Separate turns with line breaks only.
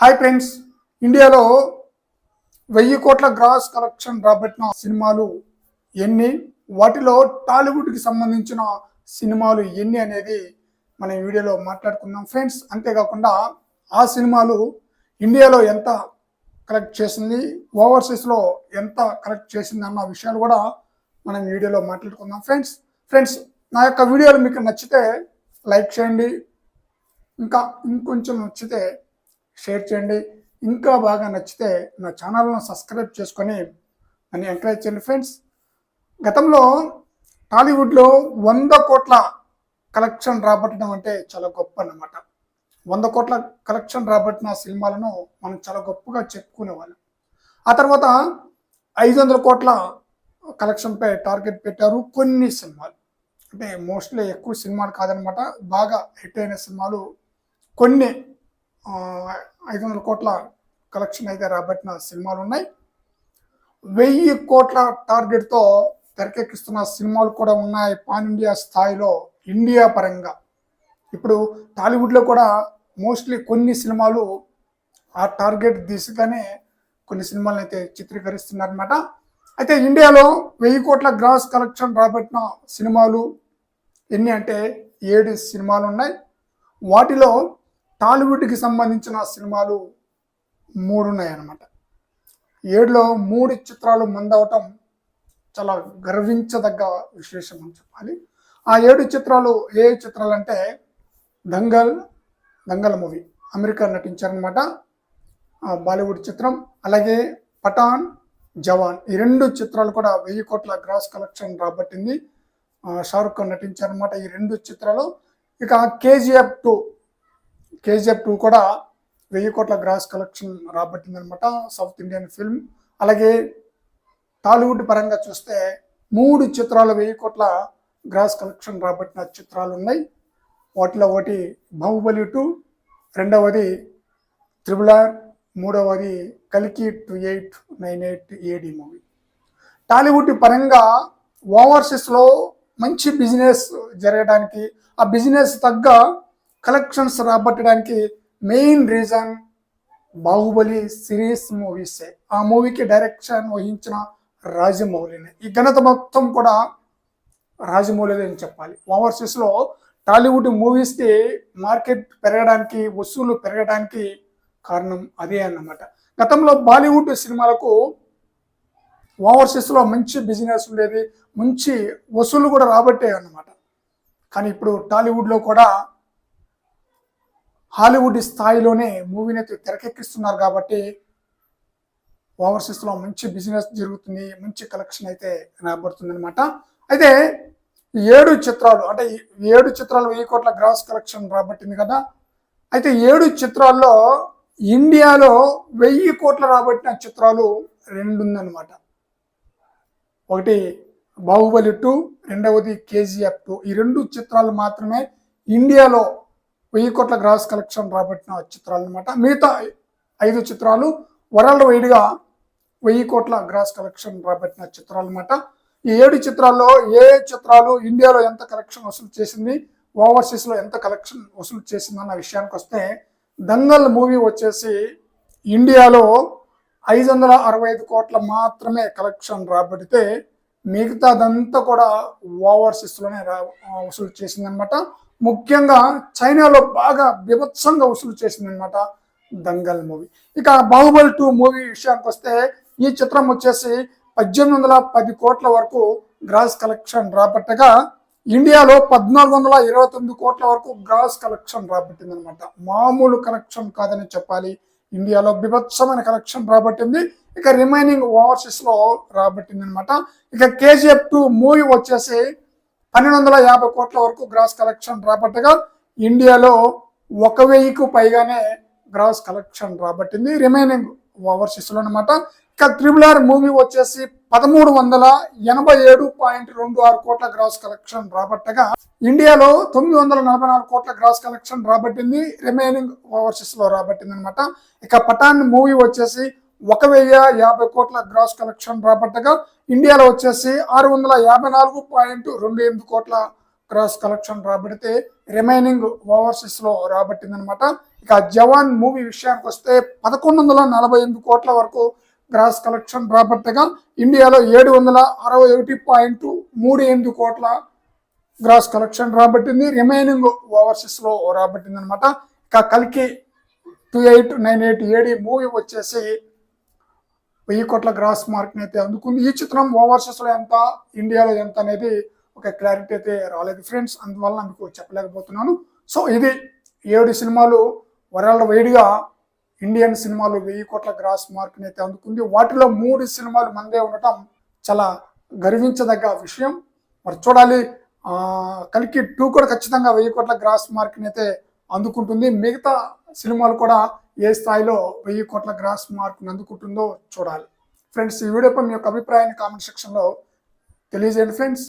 Hi friends ఇండియాలో వెయ్యి కోట్ల గ్రాస్ కలెక్షన్ రాబట్టిన సినిమాలు ఎన్ని? వాటిలో టాలీవుడ్కి సంబంధించిన సినిమాలు ఎన్ని అనేది మనం వీడియోలో మాట్లాడుకుందాం. ఫ్రెండ్స్ అంతేకాకుండా ఆ సినిమాలు ఇండియాలో ఎంత కలెక్ట్ చేసింది ఓవర్సీస్లో ఎంత కలెక్ట్ చేసింది అన్న విషయాలు కూడా మనం వీడియోలో మాట్లాడుకుందాం. ఫ్రెండ్స్ ఫ్రెండ్స్ నా యొక్క వీడియోలు మీకు నచ్చితే లైక్ చేయండి. ఇంకా ఇంకొంచెం నచ్చితే షేర్ చేయండి. ఇంకా బాగా నచ్చితే నా ఛానల్ను సబ్స్క్రైబ్ చేసుకొని నన్ను ఎంకరేజ్ చేయండి ఫ్రెండ్స్. గతంలో టాలీవుడ్లో వంద కోట్ల కలెక్షన్ రాబట్టడం అంటే చాలా గొప్ప అన్నమాట. వంద కోట్ల కలెక్షన్ రాబట్టిన సినిమాలను మనం చాలా గొప్పగా చెప్పుకునేవాళ్ళం. ఆ తర్వాత ఐదు వందల కోట్ల కలెక్షన్పై టార్గెట్ పెట్టారు కొన్ని సినిమాలు. అంటే మోస్ట్లీ ఎక్కువ సినిమాలు కాదనమాట బాగా హిట్ అయిన సినిమాలు కొన్ని ఐదు వందల కోట్ల కలెక్షన్ అయితే రాబట్టిన సినిమాలు ఉన్నాయి. వెయ్యి కోట్ల టార్గెట్తో తెరకెక్కిస్తున్న సినిమాలు కూడా ఉన్నాయి పాన్ ఇండియా స్థాయిలో ఇండియా పరంగా. ఇప్పుడు టాలీవుడ్లో కూడా మోస్ట్లీ కొన్ని సినిమాలు ఆ టార్గెట్ దిశగానే కొన్ని సినిమాలను అయితే చిత్రీకరిస్తున్నారనమాట అయితే ఇండియాలో వెయ్యి కోట్ల గ్రాస్ కలెక్షన్ రాబట్టిన సినిమాలు ఎన్ని అంటే ఏడు సినిమాలు ఉన్నాయి. వాటిలో టాలీవుడ్కి సంబంధించిన సినిమాలు మూడు ఉన్నాయన్నమాట ఏడులో మూడు చిత్రాలు ముందవటం చాలా గర్వించదగ్గ విశేషం అని చెప్పాలి. ఆ ఏడు చిత్రాలు ఏ చిత్రాలు అంటే దంగల్ దంగల్ మూవీ అమెరికా నటించారనమాట బాలీవుడ్ చిత్రం అలాగే పఠాన్ జవాన్ ఈ రెండు చిత్రాలు కూడా వెయ్యి కోట్ల గ్రాస్ కలెక్షన్ రాబట్టింది. షారుఖ్ ఖాన్ నటించారనమాట ఈ రెండు చిత్రాలు. ఇక కేజీఎఫ్ టూ కేజీఎఫ్ టూ కూడా వెయ్యి కోట్ల గ్రాస్ కలెక్షన్ రాబట్టిందనమాట సౌత్ ఇండియన్ ఫిల్మ్. అలాగే టాలీవుడ్ పరంగా చూస్తే మూడు చిత్రాలు వెయ్యి కోట్ల గ్రాస్ కలెక్షన్ రాబట్టిన చిత్రాలు ఉన్నాయి వాటిలో ఒకటి బాహుబలి టూ రెండవది త్రిబుల్ ఆర్ మూడవది కలికి two eight nine eight AD movie. Tollywood పరంగా ఓవర్సీస్లో మంచి బిజినెస్ జరగడానికి ఆ బిజినెస్ తగ్గ కలెక్షన్స్ రాబట్టడానికి మెయిన్ రీజన్ బాహుబలి సిరీస్ మూవీసే. ఆ మూవీకి డైరెక్షన్ వహించిన రాజమౌళిని. ఈ ఘనత మొత్తం కూడా రాజమౌళిదే అని చెప్పాలి. ఓవర్సీస్లో టాలీవుడ్ మూవీస్కి మార్కెట్ పెరగడానికి వసూలు పెరగడానికి కారణం అదే అన్నమాట. గతంలో బాలీవుడ్ సినిమాలకు ఓవర్సీస్లో మంచి బిజినెస్ ఉండేది మంచి వసూలు కూడా రాబట్టే అన్నమాట. కానీ ఇప్పుడు టాలీవుడ్లో కూడా హాలీవుడ్ స్థాయిలోనే మూవీని అయితే తెరకెక్కిస్తున్నారు కాబట్టి ఓవర్సీస్లో మంచి బిజినెస్ జరుగుతుంది మంచి కలెక్షన్ అయితే రాబడుతుంది అనమాట అయితే ఏడు చిత్రాలు అంటే ఏడు చిత్రాలు వెయ్యి కోట్ల గ్రాస్ కలెక్షన్ రాబట్టింది కదా. అయితే ఏడు చిత్రాల్లో ఇండియాలో వెయ్యి కోట్ల రాబట్టిన చిత్రాలు రెండు ఉందన్నమాట ఒకటి బాహుబలి టూ రెండవది కేజీఎఫ్ టూ. ఈ రెండు చిత్రాలు మాత్రమే ఇండియాలో వెయ్యి కోట్ల గ్రాస్ కలెక్షన్ రాబట్టిన చిత్రాలు అనమాట మిగతా ఐదు చిత్రాలు వరల్డ్ వైడ్గా వెయ్యి కోట్ల గ్రాస్ కలెక్షన్ రాబట్టిన చిత్రాలు అనమాట ఈ ఏడు చిత్రాల్లో ఏ చిత్రాలు ఇండియాలో ఎంత కలెక్షన్ వసూలు చేసింది ఓవర్సీస్లో ఎంత కలెక్షన్ వసూలు చేసింది అన్న విషయానికి వస్తే దంగల్ మూవీ వచ్చేసి ఇండియాలో ఐదు వందల అరవై ఐదు కోట్ల మాత్రమే కలెక్షన్ రాబడితే మిగతాదంతా కూడా ఓవర్సీస్లోనే రా వసూలు చేసిందనమాట ముఖ్యంగా చైనాలో బాగా బీభత్సంగా వసూలు చేసిందనమాట దంగల్ మూవీ. ఇక బాహుబలి టూ మూవీ విషయానికి వస్తే ఈ చిత్రం వచ్చేసి పద్దెనిమిది వందల పది కోట్ల వరకు గ్రాస్ కలెక్షన్ రాబట్టగా ఇండియాలో పద్నాలుగు వందల ఇరవై తొమ్మిది కోట్ల వరకు గ్రాస్ కలెక్షన్ రాబట్టింది అనమాట మామూలు కలెక్షన్ కాదని చెప్పాలి. ఇండియాలో బిభత్సమైన కలెక్షన్ రాబట్టింది. ఇక రిమైనింగ్ ఓవర్సీస్లో రాబట్టింది అనమాట ఇక కేజీఎఫ్ టూ మూవీ వచ్చేసి పన్నెండు వందల యాభై కోట్ల వరకు గ్రాస్ కలెక్షన్ రాబట్టగా ఇండియాలో ఒక వెయ్యికి పైగానే గ్రాస్ కలెక్షన్ రాబట్టింది. రిమైనింగ్ ఓవర్సీస్లో అనమాట ఇక త్రిబుల్ ఆర్ మూవీ వచ్చేసి పదమూడు వందల ఎనభై ఏడు పాయింట్ రెండు ఆరు కోట్ల గ్రాస్ కలెక్షన్ రాబట్టగా ఇండియాలో తొమ్మిది వందల నలభై నాలుగు కోట్ల గ్రాస్ కలెక్షన్ రాబట్టింది. రిమైనింగ్ ఓవర్సీస్లో రాబట్టింది అనమాట ఇక పఠాన్ మూవీ వచ్చేసి ఒక వెయ్యి యాభై కోట్ల గ్రాస్ కలెక్షన్ రాబట్టగా ఇండియాలో వచ్చేసి ఆరు వందల యాభై నాలుగు పాయింట్ రెండు ఎనిమిది కోట్ల క్రాస్ కలెక్షన్ రాబడితే రిమైనింగ్ ఓవర్సీస్లో రాబట్టింది అనమాట ఇక జవాన్ మూవీ విషయానికి వస్తే పదకొండు వందల నలభై ఎనిమిది కోట్ల వరకు గ్రాస్ కలెక్షన్ రాబట్టగా ఇండియాలో ఏడు వందల అరవై ఒకటి పాయింట్ మూడు ఎనిమిది కోట్ల గ్రాస్ కలెక్షన్ రాబట్టింది. రిమైనింగ్ ఓవర్సీస్లో రాబట్టింది అనమాట ఇక కలికి two eight nine eight AD movie వచ్చేసి వెయ్యి కోట్ల గ్రాస్ మార్క్ అయితే అందుకుంది. ఈ చిత్రం ఓవర్సీస్లో ఎంత ఇండియాలో ఎంత అనేది ఒక క్లారిటీ అయితే రాలేదు ఫ్రెండ్స్. అందువల్ల మీకు చెప్పలేకపోతున్నాను. సో ఇది ఏడు సినిమాలు వరల్డ్ వైడ్గా ఇండియన్ సినిమాలు వెయ్యి కోట్ల గ్రాస్ మార్క్ అయితే అందుకుంది. వాటిలో మూడు సినిమాలు మందే ఉండటం చాలా గర్వించదగ్గ విషయం. మరి చూడాలి. కలికి టూ కూడా ఖచ్చితంగా వెయ్యి కోట్ల గ్రాస్ మార్క్ అయితే అందుకుంటుంది. మిగతా సినిమాలు కూడా ఏ స్థాయిలో వెయ్యి కోట్ల గ్రాస్ మార్క్ అందుకుంటుందో చూడాలి. ఫ్రెండ్స్ ఈ వీడియోపై మీ యొక్క అభిప్రాయాన్ని కామెంట్ సెక్షన్లో తెలియజేయండి ఫ్రెండ్స్.